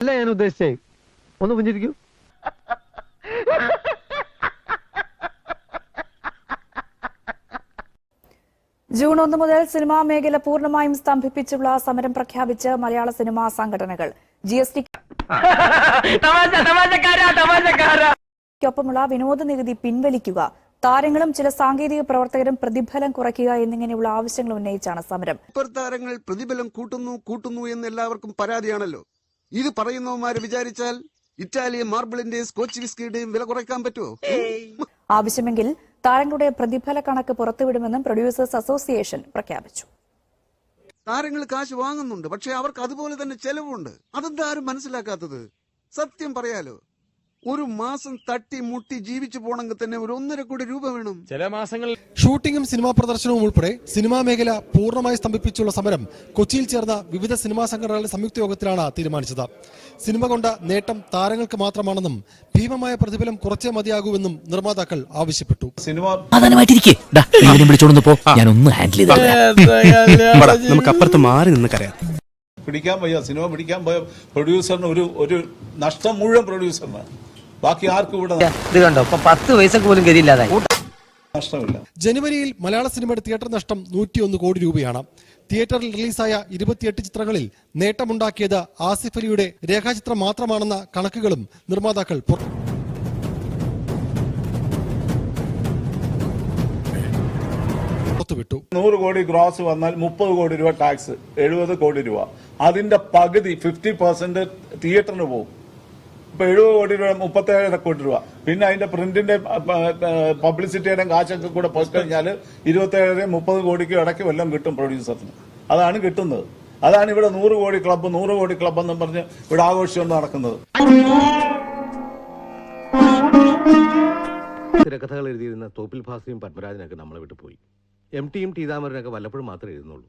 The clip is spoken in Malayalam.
അല്ല ഞാൻ ഉദ്ദേശിച്ചേ? ഒന്ന് പുഞ്ചിരിക്കൂ. ജൂൺ ഒന്ന് മുതൽ സിനിമാ മേഖല പൂർണമായും സ്തംഭിപ്പിച്ചുള്ള സമരം പ്രഖ്യാപിച്ച് മലയാള സിനിമാ സംഘടനകൾ. ജി എസ് ടിക്കൊപ്പമുള്ള വിനോദ നികുതി പിൻവലിക്കുക. താരങ്ങളും ചില സാങ്കേതിക പ്രവർത്തകരും പ്രതിഫലം കുറയ്ക്കുക എന്നിങ്ങനെയുള്ള ആവശ്യങ്ങൾ ഉന്നയിച്ചാണ് സമരം. സൂപ്പർ താരങ്ങൾ പ്രതിഫലം കൂട്ടുന്നു കൂട്ടുന്നു എന്ന് എല്ലാവർക്കും പരാതിയാണല്ലോ. ഇത് പറയുന്നവന്മാര് വിചാരിച്ചാൽ ഇറ്റാലിയൻ മാർബിളിന്റെയും സ്കോച്ച് വിസ്കിയുടെയും വില കുറയ്ക്കാൻ പറ്റുമോ ആവശ്യമെങ്കിൽ താരങ്ങളുടെ പ്രതിഫല കണക്ക് പുറത്തുവിടുമെന്നും പ്രൊഡ്യൂസേഴ്സ് അസോസിയേഷൻ പ്രഖ്യാപിച്ചു. താരങ്ങൾ കാശ് വാങ്ങുന്നുണ്ട് പക്ഷെ അവർക്ക് അതുപോലെ തന്നെ ചെലവുണ്ട്. അതെന്താ ആരും മനസ്സിലാക്കാത്തത്? സത്യം പറയാലോ. ഒരു മാസം തട്ടി മുട്ടി ജീവിച്ചു പോണെങ്കിൽ തന്നെ ഒരു ഒന്നര കോടി രൂപ വേണം. ചില മാസങ്ങളിൽ ഷൂട്ടിംഗും സിനിമാ പ്രദർശനവും ഉൾപ്പെടെ സിനിമാ മേഖല പൂർണമായി സ്തംഭിപ്പിച്ചുള്ള സമരം കൊച്ചിയിൽ ചേർന്ന വിവിധ സിനിമാ സംഘടനകളുടെ സംയുക്ത യോഗത്തിലാണ് തീരുമാനിച്ചത്. സിനിമ കൊണ്ട നേട്ടം താരങ്ങൾക്ക് മാത്രമാണെന്നും ഭീമമായ പ്രതിഫലം കുറച്ചേ മതിയാകൂവെന്നും നിർമ്മാതാക്കൾ ആവശ്യപ്പെട്ടു. സിനിമ നമുക്ക് അപ്പുറത്ത് മാറി നിന്ന് കരയാം. പിടിക്കാൻ പോയ സിനിമ പിടിക്കാൻ പോയ പ്രൊഡ്യൂസറിന് ഒരു ഒരു നഷ്ടം മുഴുവൻ പ്രൊഡ്യൂസറിന് ബാക്കി ആർക്കും ഇവിടെ ഇത് കണ്ടോ? ഇപ്പൊ പത്ത് പൈസക്ക് പോലും ഗതിയില്ലാതായി. നഷ്ടമില്ല. ജനുവരിയിൽ മലയാള സിനിമയുടെ തിയേറ്റർ നഷ്ടം നൂറ്റിയൊന്ന് കോടി രൂപയാണ്. തിയേറ്ററിൽ റിലീസായ ഇരുപത്തിയെട്ട് ചിത്രങ്ങളിൽ നേട്ടമുണ്ടാക്കിയത് ആസിഫ് അലിയുടെ രേഖാചിത്രം മാത്രമാണെന്ന കണക്കുകളും നിർമ്മാതാക്കൾ പുറ- പുറത്തുവിട്ടു. നൂറ് കോടി ഗ്രോസ് വന്നാൽ മുപ്പത് കോടി രൂപ ടാക്സ് എഴുപത് കോടി രൂപ. അതിന്റെ പകുതി ഫിഫ്റ്റി പെർസെന്റ് തിയേറ്ററിന് പോകും. ഇപ്പൊ എഴുപത് കോടി രൂപ മുപ്പത്തേഴര കോടി രൂപ. പിന്നെ അതിന്റെ പ്രിന്റിന്റെ പബ്ലിസിറ്റിയുടെ കാശൊക്കെ കൂടെ പോയി കഴിഞ്ഞാൽ ഇരുപത്തേഴര മുപ്പത് കോടിക്ക് ഇടയ്ക്ക് വല്ലതും കിട്ടും പ്രൊഡ്യൂസറിന് അതാണ് കിട്ടുന്നത്. അതാണ് ഇവിടെ നൂറ് കോടി ക്ലബ്ബ് നൂറ് കോടി ക്ലബ്ബ് എന്നും പറഞ്ഞ് ഇവിടെ ആഘോഷം നടക്കുന്നത്. തിരക്കഥകൾ എഴുതിയിരുന്ന തോപ്പിൽ ഭാസിയും പത്മരാജനൊക്കെ നമ്മളെ വിട്ടു പോയി എം ടിയും ടീതാമരനൊക്കെ വല്ലപ്പോഴും മാത്രമേ എഴുതുന്നുള്ളൂ.